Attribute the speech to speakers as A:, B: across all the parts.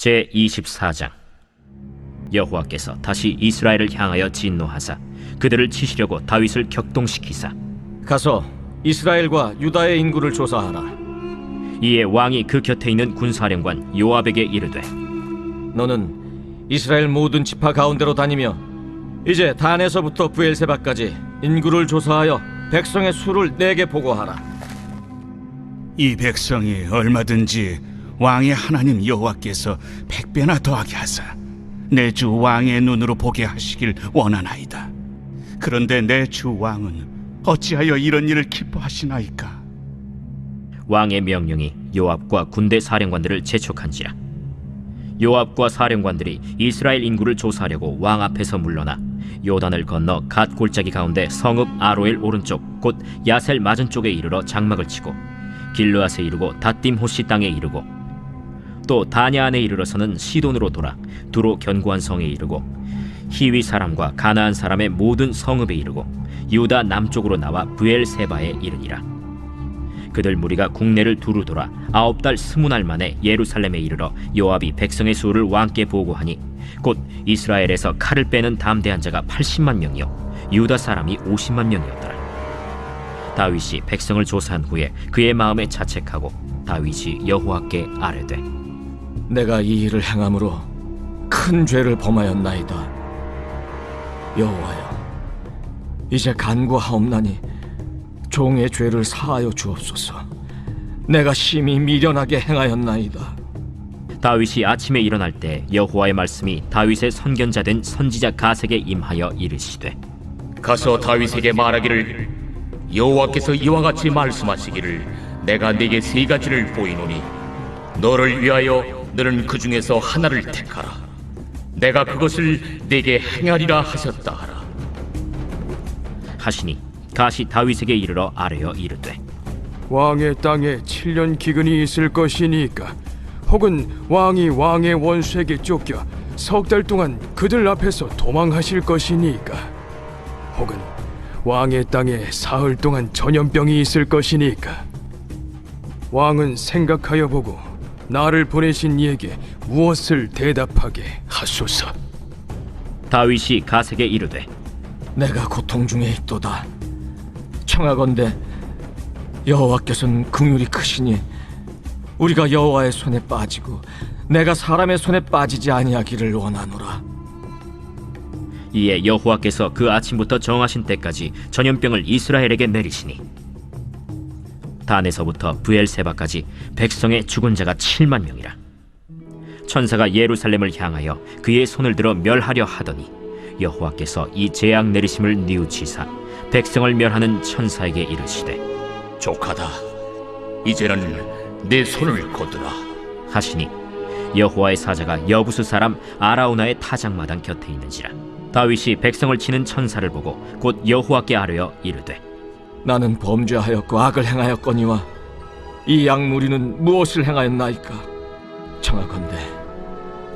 A: 제 24장 여호와께서 다시 이스라엘을 향하여 진노하사 그들을 치시려고 다윗을 격동시키사
B: 가서 이스라엘과 유다의 인구를 조사하라.
A: 이에 왕이 그 곁에 있는 군사령관 요압에게 이르되
B: 너는 이스라엘 모든 지파 가운데로 다니며 이제 단에서부터 부엘세바까지 인구를 조사하여 백성의 수를 내게 보고하라.
C: 이 백성이 얼마든지 왕의 하나님 여호와께서 백배나 더하게 하사 내 주 왕의 눈으로 보게 하시길 원하나이다. 그런데 내 주 왕은 어찌하여 이런 일을 기뻐하시나이까?
A: 왕의 명령이 요압과 군대 사령관들을 재촉한지라 요압과 사령관들이 이스라엘 인구를 조사하려고 왕 앞에서 물러나 요단을 건너 갓 골짜기 가운데 성읍 아로엘 오른쪽 곧 야셀 맞은 쪽에 이르러 장막을 치고 길르앗에 이르고 다딤 호시 땅에 이르고 또 다냐 안에 이르러서는 시돈으로 돌아 두로 견고한 성에 이르고 히위 사람과 가나안 사람의 모든 성읍에 이르고 유다 남쪽으로 나와 부엘세바에 이르니라. 그들 무리가 국내를 두루 돌아 아홉 달 스무 날 만에 예루살렘에 이르러 요압이 백성의 수를 왕께 보고하니 곧 이스라엘에서 칼을 빼는 담대한 자가 80만 명이요 유다 사람이 50만 명이었더라. 다윗이 백성을 조사한 후에 그의 마음에 자책하고 다윗이 여호와께 아뢰되
B: 내가 이 일을 행함으로 큰 죄를 범하였나이다. 여호와여, 이제 간구하옵나니 종의 죄를 사하여 주옵소서. 내가 심히 미련하게 행하였나이다.
A: 다윗이 아침에 일어날 때 여호와의 말씀이 다윗의 선견자 된 선지자 가세게 임하여 이르시되
D: 가서 다윗에게 말하기를 여호와께서 이와 같이 말씀하시기를 내가 네게 세 가지를 보이노니 너를 위하여 너는 그 중에서 하나를 택하라. 내가 그것을 네게 행하리라 하셨다 하라.
A: 하시니 가시 다윗에게 이르러 아뢰어 이르되
E: 왕의 땅에 7년 기근이 있을 것이니까 혹은 왕이 왕의 원수에게 쫓겨 석 달 동안 그들 앞에서 도망하실 것이니까 혹은 왕의 땅에 사흘 동안 전염병이 있을 것이니까. 왕은 생각하여 보고 나를 보내신 이에게 무엇을 대답하게 하소서
A: 다윗이 가세게 이르되
B: 내가 고통 중에 있도다. 청하건대 여호와께서는 긍휼이 크시니 우리가 여호와의 손에 빠지고 내가 사람의 손에 빠지지 아니하기를 원하노라.
A: 이에 여호와께서 그 아침부터 정하신 때까지 전염병을 이스라엘에게 내리시니 단에서부터 부엘세바까지 백성의 죽은 자가 7만 명이라. 천사가 예루살렘을 향하여 그의 손을 들어 멸하려 하더니 여호와께서 이 재앙 내리심을 뉘우치사 백성을 멸하는 천사에게 이르시되
D: 족하다. 이제는 내 손을 거두라.
A: 하시니 여호와의 사자가 여부수 사람 아라우나의 타작마당 곁에 있는지라. 다윗이 백성을 치는 천사를 보고 곧 여호와께 아뢰어 이르되
B: 나는 범죄하였고 악을 행하였거니와 이 양무리는 무엇을 행하였나이까? 청하건대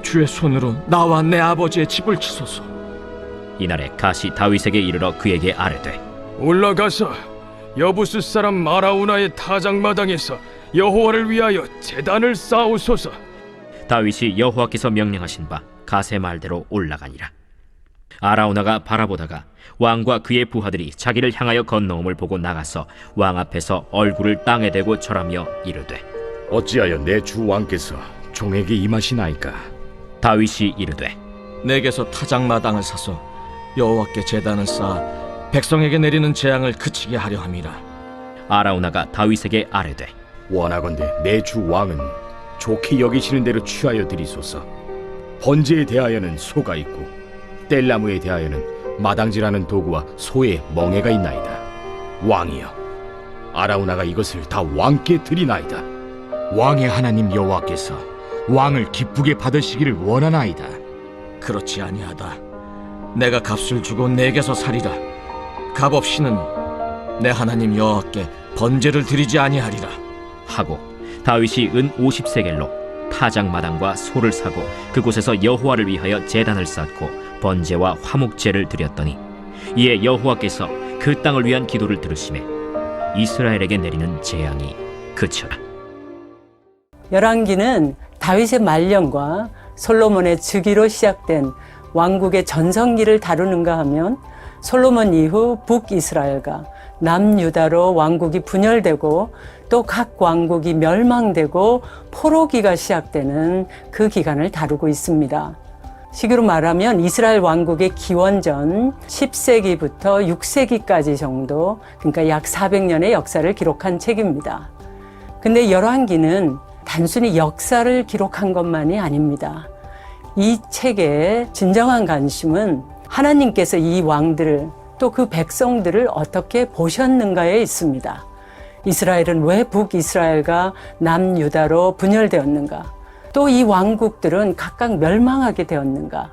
B: 주의 손으로 나와 내 아버지의 집을 치소서.
A: 이날에 가시 다윗에게 이르러 그에게 아뢰되
E: 올라가서 여부스 사람 마라우나의 타작마당에서 여호와를 위하여 제단을 쌓으소서
A: 다윗이 여호와께서 명령하신 바 가세 말대로 올라가니라 아라우나가 바라보다가 왕과 그의 부하들이 자기를 향하여 건너옴을 보고 나가서 왕 앞에서 얼굴을 땅에 대고 절하며 이르되
F: 어찌하여 내 주 왕께서 종에게 임하시나이까?
A: 다윗이 이르되
B: 내게서 타작마당을 사서 여호와께 제단을 쌓아 백성에게 내리는 재앙을 그치게 하려 함이라.
A: 아라우나가 다윗에게 아뢰되
F: 원하건대 내 주 왕은 좋게 여기시는 대로 취하여 드리소서. 번제에 대하여는 소가 있고 뗄나무에 대하여는 마당질하는 도구와 소의 멍에가 있나이다. 왕이여, 아라우나가 이것을 다 왕께 드리나이다. 왕의 하나님 여호와께서 왕을 기쁘게 받으시기를 원하나이다.
B: 그렇지 아니하다. 내가 값을 주고 내게서 살이라. 값 없이는 내 하나님 여호와께 번제를 드리지 아니하리라.
A: 하고 다윗이 은 50세겔로 타작 마당과 소를 사고 그곳에서 여호와를 위하여 제단을 쌓고 번제와 화목제를 드렸더니 이에 여호와께서 그 땅을 위한 기도를 들으심에 이스라엘에게 내리는 재앙이 그쳐라
G: 열왕기는 다윗의 말년과 솔로몬의 즉위로 시작된 왕국의 전성기를 다루는가 하면 솔로몬 이후 북이스라엘과 남유다로 왕국이 분열되고 또 각 왕국이 멸망되고 포로기가 시작되는 그 기간을 다루고 있습니다. 시기로 말하면 이스라엘 왕국의 기원전 10세기부터 6세기까지 정도, 그러니까 약 400년의 역사를 기록한 책입니다. 근데 열왕기는 단순히 역사를 기록한 것만이 아닙니다. 이 책의 진정한 관심은 하나님께서 이 왕들을 또 그 백성들을 어떻게 보셨는가에 있습니다. 이스라엘은 왜 북이스라엘과 남유다로 분열되었는가? 또 이 왕국들은 각각 멸망하게 되었는가?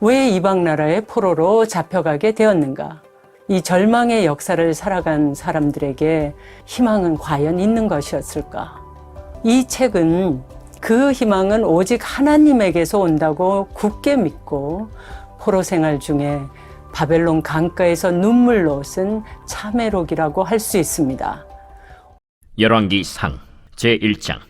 G: 왜 이방 나라의 포로로 잡혀가게 되었는가? 이 절망의 역사를 살아간 사람들에게 희망은 과연 있는 것이었을까? 이 책은 그 희망은 오직 하나님에게서 온다고 굳게 믿고 포로 생활 중에 바벨론 강가에서 눈물로 쓴 참회록이라고 할 수 있습니다.
A: 열왕기 상 제1장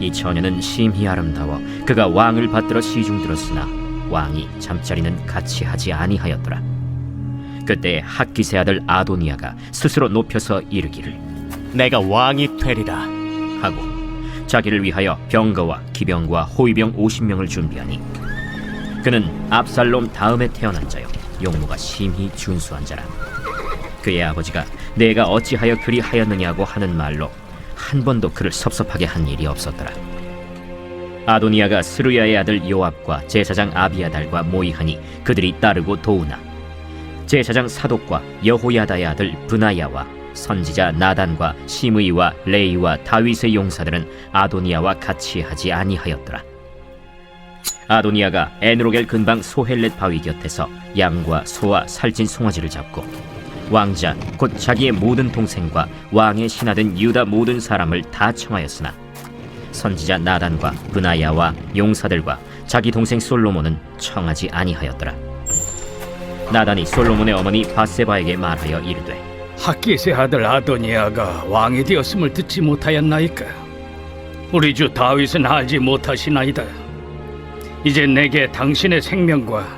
A: 이 처녀는 심히 아름다워 그가 왕을 받들어 시중 들었으나 왕이 잠자리는 같이 하지 아니하였더라 그때 학기세 아들 아도니아가 스스로 높여서 이르기를
H: 내가 왕이 되리라.
A: 하고 자기를 위하여 병거와 기병과 호위병 50명을 준비하니 그는 압살롬 다음에 태어난 자요 용모가 심히 준수한 자라 그의 아버지가 내가 어찌하여 그리 하였느냐고 하는 말로 한 번도 그를 섭섭하게 한 일이 없었더라 아도니아가 스루야의 아들 요압과 제사장 아비아달과 모이하니 그들이 따르고 도우나 제사장 사독과 여호야다의 아들 브나야와 선지자 나단과 시므이와 레이와 다윗의 용사들은 아도니아와 같이 하지 아니하였더라. 아도니아가 에누로겔 근방 소헬렛 바위 곁에서 양과 소와 살찐 송아지를 잡고 왕자 곧 자기의 모든 동생과 왕의 신하된 유다 모든 사람을 다 청하였으나 선지자 나단과 브나야와 용사들과 자기 동생 솔로몬은 청하지 아니하였더라. 나단이 솔로몬의 어머니 바세바에게 말하여 이르되
I: 학기세 아들 아도니아가 왕이 되었음을 듣지 못하였나이까? 우리 주 다윗은 알지 못하시나이다. 이제 내게 당신의 생명과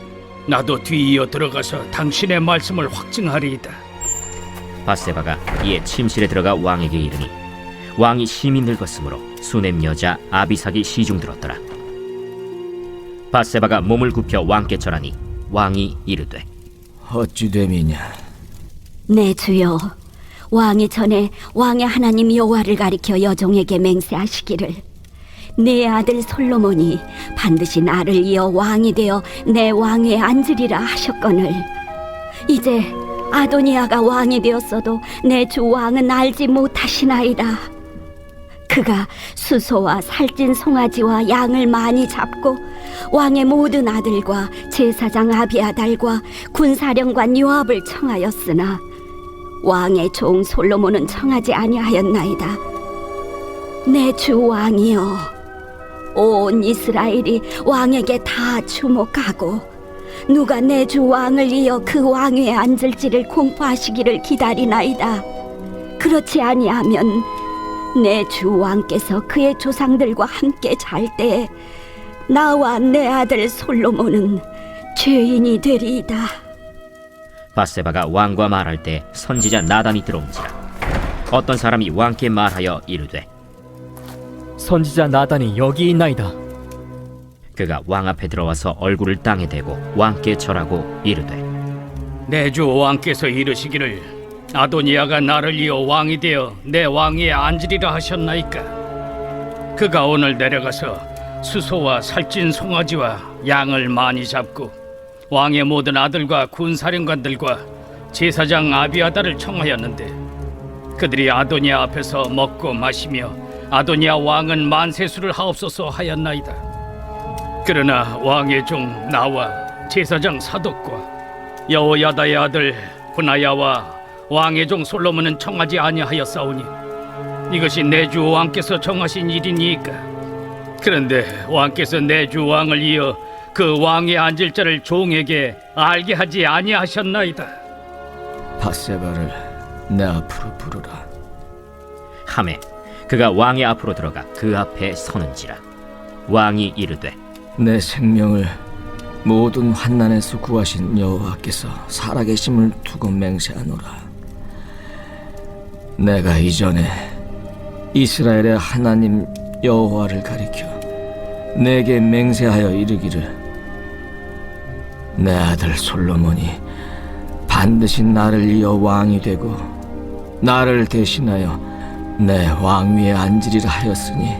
I: 나도 뒤이어 들어가서 당신의 말씀을 확증하리이다
A: 바세바가 이에 침실에 들어가 왕에게 이르니 왕이 심히 늙었으므로 수넴 여자 아비삭이 시중 들었더라. 바세바가 몸을 굽혀 왕께 절하니 왕이 이르되
B: 어찌 됨이냐?
J: 내 주여 왕이 전에 왕의 하나님 여호와를 가리켜 여종에게 맹세하시기를 내 아들 솔로몬이 반드시 나를 이어 왕이 되어 내 왕에 앉으리라 하셨거늘 이제 아도니아가 왕이 되었어도 내 주 왕은 알지 못하시나이다 그가 수소와 살찐 송아지와 양을 많이 잡고 왕의 모든 아들과 제사장 아비아달과 군사령관 요압을 청하였으나 왕의 종 솔로몬은 청하지 아니하였나이다. 내 주 왕이여, 온 이스라엘이 왕에게 다 주목하고 누가 내 주 왕을 이어 그 왕위에 앉을지를 공포하시기를 기다리나이다. 그렇지 아니하면 내 주 왕께서 그의 조상들과 함께 잘때 나와 내 아들 솔로몬은 죄인이 되리이다.
A: 바세바가 왕과 말할 때 선지자 나단이 들어온지라 어떤 사람이 왕께 말하여 이르되
H: 선지자 나단이 여기 있나이다.
A: 그가 왕 앞에 들어와서 얼굴을 땅에 대고 왕께 절하고 이르되
I: 내 주 왕께서 이르시기를 아도니아가 나를 이어 왕이 되어 내 왕위에 앉으리라 하셨나이까 그가 오늘 내려가서 수소와 살찐 송아지와 양을 많이 잡고 왕의 모든 아들과 군사령관들과 제사장 아비아다를 청하였는데 그들이 아도니아 앞에서 먹고 마시며 아도니아 왕은 만세수를 하옵소서 하였나이다. 그러나 왕의 종 나와 제사장 사독과 여호야다의 아들 분하야와 왕의 종 솔로몬은 청하지 아니하였사오니 이것이 내 주 왕께서 정하신 일이니까. 그런데 왕께서 내 주 왕을 이어 그 왕에 앉을 자를 종에게 알게 하지 아니하셨나이다.
B: 바세바를 내 앞으로 부르라.
A: 함에 그가 왕의 앞으로 들어가 그 앞에 서는지라 왕이 이르되
B: 내 생명을 모든 환난에서 구하신 여호와께서 살아계심을 두고 맹세하노라. 내가 이전에 이스라엘의 하나님 여호와를 가리켜 내게 맹세하여 이르기를 내 아들 솔로몬이 반드시 나를 이어 왕이 되고 나를 대신하여 내 왕위에 앉으리라 하였으니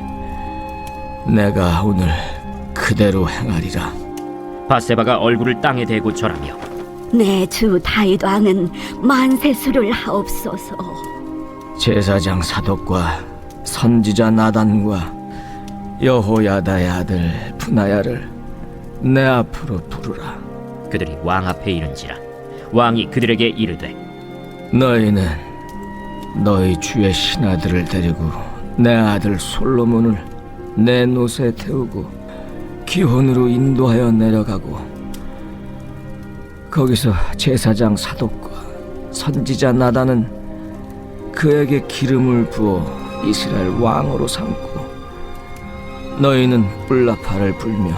B: 내가 오늘 그대로 행하리라.
A: 바세바가 얼굴을 땅에 대고 절하며
J: 내 주 다윗 왕은 만세수를 하옵소서.
B: 제사장 사독과 선지자 나단과 여호야다의 아들 분하야를 내 앞으로 부르라.
A: 그들이 왕 앞에 이른지라 왕이 그들에게 이르되
B: 너희는 너희 주의 신하들을 데리고 내 아들 솔로몬을 내 노새 태우고 기혼으로 인도하여 내려가고 거기서 제사장 사독과 선지자 나단은 그에게 기름을 부어 이스라엘 왕으로 삼고 너희는 뿔라파를 불며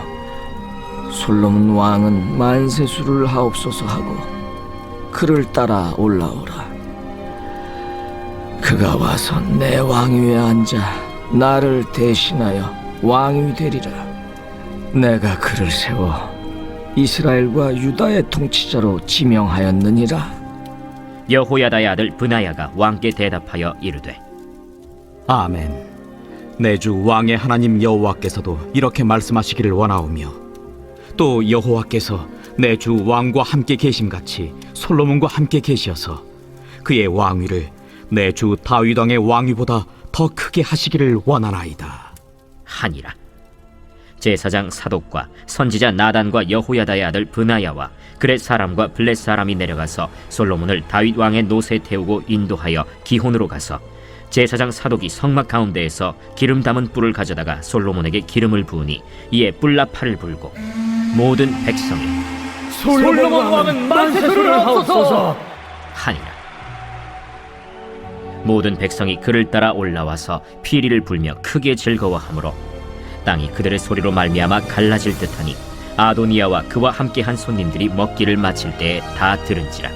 B: 솔로몬 왕은 만세수를 하옵소서 하고 그를 따라 올라오라. 그가 와서 내 왕위에 앉아 나를 대신하여 왕이 되리라. 내가 그를 세워 이스라엘과 유다의 통치자로 지명하였느니라.
A: 여호야다의 아들 브나야가 왕께 대답하여 이르되
K: 아멘. 내 주 왕의 하나님 여호와께서도 이렇게 말씀하시기를 원하오며 또 여호와께서 내 주 왕과 함께 계심 같이 솔로몬과 함께 계시어서 그의 왕위를 내 주 다윗 왕의 왕위보다 더 크게 하시기를 원하나이다.
A: 하니라. 제사장 사독과 선지자 나단과 여호야다의 아들 브나야와 그렛 사람과 블렛 사람이 내려가서 솔로몬을 다윗 왕의 노새 태우고 인도하여 기혼으로 가서 제사장 사독이 성막 가운데에서 기름 담은 뿔을 가져다가 솔로몬에게 기름을 부으니 이에 뿔나팔을 불고 모든 백성이
I: 솔로몬 왕은 만세수를 하옵소서.
A: 하니라 모든 백성이 그를 따라 올라와서 피리를 불며 크게 즐거워하므로 땅이 그들의 소리로 말미암아 갈라질 듯하니 아도니아와 그와 함께한 손님들이 먹기를 마칠 때에 다 들은지라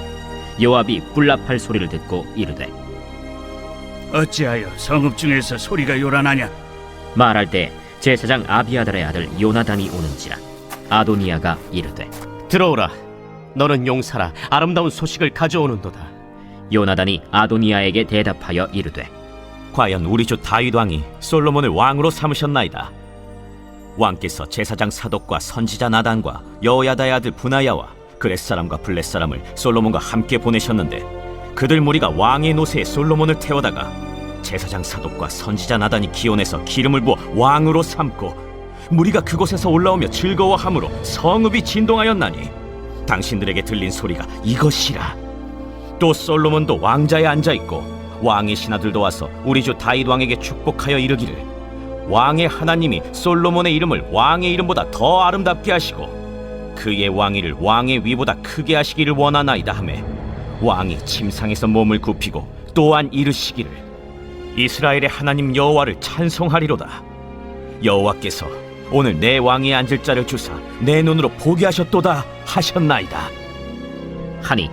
A: 요압이 뿔나팔 소리를 듣고 이르되
C: 어찌하여 성읍 중에서 소리가 요란하냐?
A: 말할 때 제사장 아비아달의 아들 요나단이 오는지라 아도니아가 이르되
H: 들어오라. 너는 용사라 아름다운 소식을 가져오는도다.
A: 요나단이 아도니아에게 대답하여 이르되
K: 과연 우리 주 다윗 왕이 솔로몬을 왕으로 삼으셨나이다. 왕께서 제사장 사독과 선지자 나단과 여호야다의 아들 분하야와 그렛 사람과 블렛 사람을 솔로몬과 함께 보내셨는데 그들 무리가 왕의 노새에 솔로몬을 태워다가 제사장 사독과 선지자 나단이 기온에서 기름을 부어 왕으로 삼고 무리가 그곳에서 올라오며 즐거워함으로 성읍이 진동하였나니 당신들에게 들린 소리가 이것이라 또 솔로몬도 왕자에 앉아 있고 왕의 신하들도 와서 우리 주 다윗 왕에게 축복하여 이르기를 왕의 하나님이 솔로몬의 이름을 왕의 이름보다 더 아름답게 하시고 그의 왕위를 왕의 위보다 크게 하시기를 원하나이다 하매 왕이 침상에서 몸을 굽히고 또한 이르시기를 이스라엘의 하나님 여호와를 찬송하리로다. 여호와께서 오늘 내 왕위에 앉을 자를 주사 내 눈으로 보게 하셨도다 하셨나이다.
A: 하니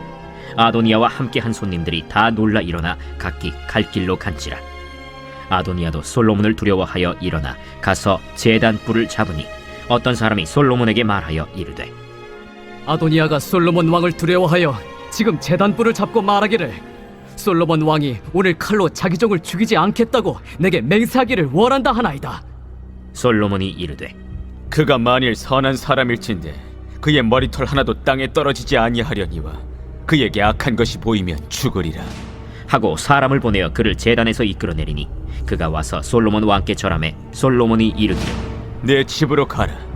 A: 아도니아와 함께한 손님들이 다 놀라 일어나 각기 갈 길로 간지라 아도니아도 솔로몬을 두려워하여 일어나 가서 제단 뿔을 잡으니 어떤 사람이 솔로몬에게 말하여 이르되
L: 아도니아가 솔로몬 왕을 두려워하여 지금 재단불을 잡고 말하기를 솔로몬 왕이 오늘 칼로 자기 종을 죽이지 않겠다고 내게 맹세하기를 원한다 하나이다.
A: 솔로몬이 이르되
K: 그가 만일 선한 사람일진데 그의 머리털 하나도 땅에 떨어지지 아니하려니와 그에게 악한 것이 보이면 죽으리라.
A: 하고 사람을 보내어 그를 제단에서 이끌어내리니 그가 와서 솔로몬 왕께 절함에 솔로몬이 이르기를
K: 내 집으로 가라.